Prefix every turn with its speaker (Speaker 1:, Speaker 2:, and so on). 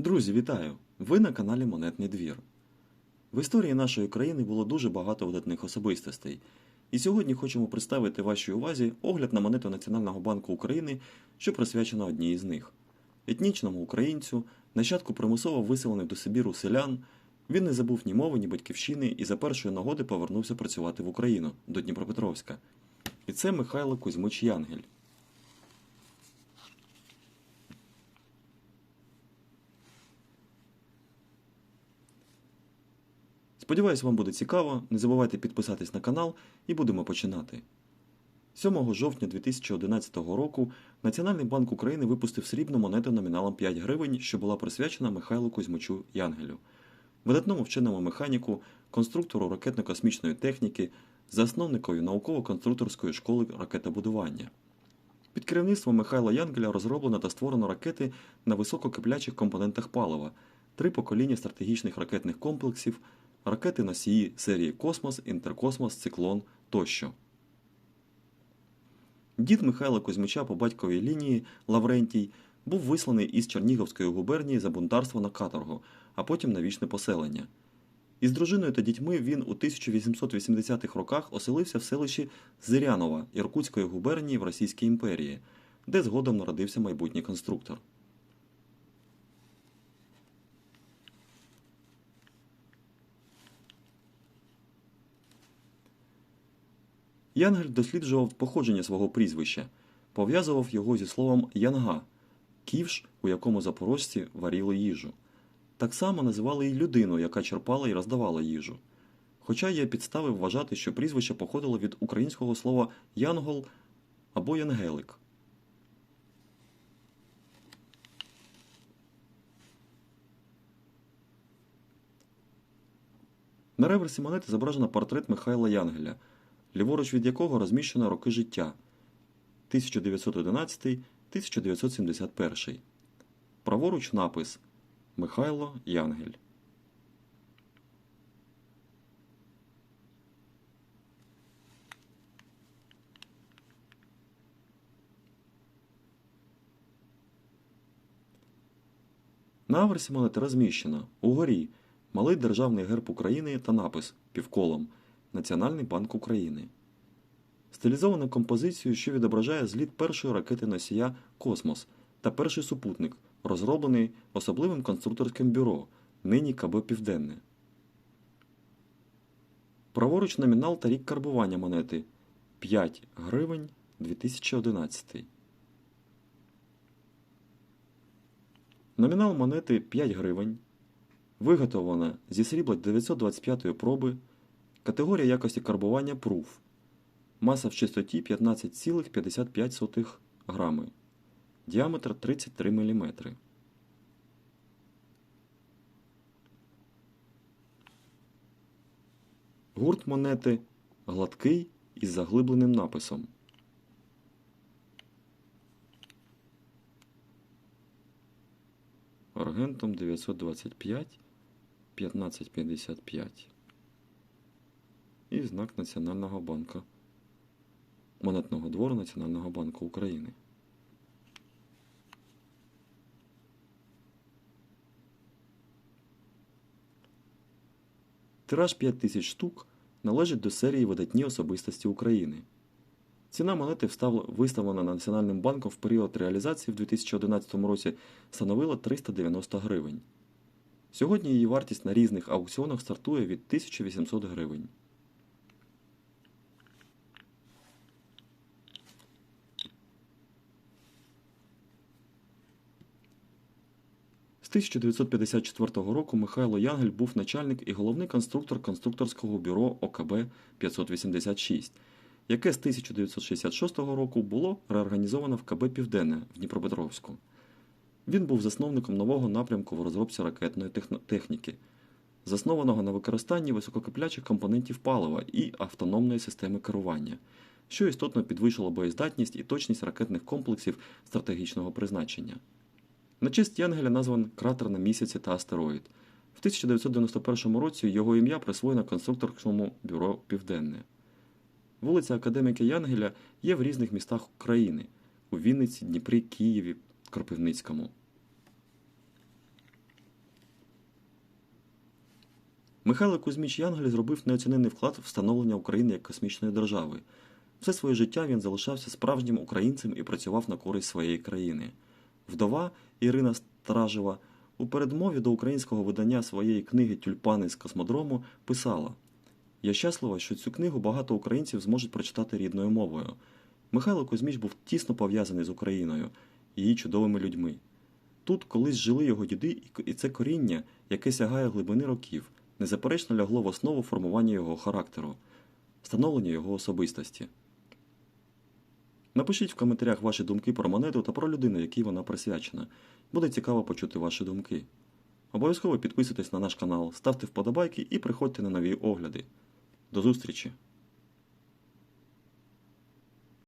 Speaker 1: Друзі, вітаю! Ви на каналі Монетний двір. В історії нашої країни було дуже багато видатних особистостей. І сьогодні хочемо представити вашій увазі огляд на монету Національного банку України, що присвячена одній із них. Етнічному українцю, нащадку примусово виселених до Сибіру селян, він не забув ні мови, ні батьківщини і за першої нагоди повернувся працювати в Україну до Дніпропетровська. І це Михайло Кузьмич Янгель. Сподіваюсь, вам буде цікаво. Не забувайте підписатись на канал і будемо починати. 7 жовтня 2011 року Національний банк України випустив срібну монету номіналом 5 гривень, що була присвячена Михайлу Кузьмичу Янгелю, видатному вченому механіку, конструктору ракетно-космічної техніки, засновникові науково-конструкторської школи ракетобудування. Під керівництвом Михайла Янгеля розроблено та створено ракети на висококиплячих компонентах палива, три покоління стратегічних ракетних комплексів, ракети носії серії Космос, Інтеркосмос, Циклон тощо. Дід Михайла Кузьмича по батьковій лінії Лаврентій був висланий із Чернігівської губернії за бунтарство на каторгу, а потім на вічне поселення. Із дружиною та дітьми він у 1880-х роках оселився в селищі Зирянова Іркутської губернії в Російській імперії, де згодом народився майбутній конструктор. Янгель досліджував походження свого прізвища, пов'язував його зі словом янга ківш, у якому запорожці варіли їжу. Так само називали й людину, яка черпала і роздавала їжу. Хоча є підстави вважати, що прізвище походило від українського слова янгол або янгелик. На реверсі монети зображено портрет Михайла Янгеля, ліворуч від якого розміщено роки життя 1911-1971. Праворуч напис Михайло Янгель. На аверсі монети розміщено угорі малий державний герб України та напис півколом Національний банк України. Стилізовано композицію, що відображає зліт першої ракети носія Космос та перший супутник, розроблений особливим конструкторським бюро, нині КБ Південне. Праворуч номінал та рік карбування монети 5 гривень 2011. Номінал монети 5 гривень. Виготовлена зі срібла 925 проби. Категорія якості карбування Proof. Маса в чистоті 15,55 грами. Діаметр 33 мм. Гурт монети гладкий із заглибленим написом. Аргентом 925 1555 і знак Національного банку Монетного двору Національного банку України. Тираж 5 тисяч штук належить до серії видатні особистості України. Ціна монети виставлена Національним банком в період реалізації в 2011 році становила 390 гривень. Сьогодні її вартість на різних аукціонах стартує від 1800 гривень. З 1954 року Михайло Янгель був начальник і головний конструктор конструкторського бюро ОКБ 586, яке з 1966 року було реорганізовано в КБ Південне в Дніпропетровську. Він був засновником нового напрямку в розробці ракетної техніки, заснованого на використанні висококиплячих компонентів палива і автономної системи керування, що істотно підвищило боєздатність і точність ракетних комплексів стратегічного призначення. На честь Янгеля назван кратер на місяці та астероїд. В 1991 році його ім'я присвоєно конструкторському бюро Південне. Вулиця Академіка Янгеля є в різних містах України у Вінниці, Дніпрі, Києві, Кропивницькому. Михайло Кузьміч Янгель зробив неоцінений вклад в встановлення України як космічної держави. Все своє життя він залишався справжнім українцем і працював на користь своєї країни. Вдова Ірина Стражева у передмові до українського видання своєї книги Тюльпани з космодрому писала: Я щаслива, що цю книгу багато українців зможуть прочитати рідною мовою. Михайло Кузьміч був тісно пов'язаний з Україною і її чудовими людьми. Тут колись жили його діди, і це коріння, яке сягає глибини років, незаперечно лягло в основу формування його характеру, становлення його особистості. Напишіть в коментарях ваші думки про монету та про людину, якій вона присвячена. Буде цікаво почути ваші думки. Обов'язково підписуйтесь на наш канал, ставте вподобайки і приходьте на нові огляди. До зустрічі!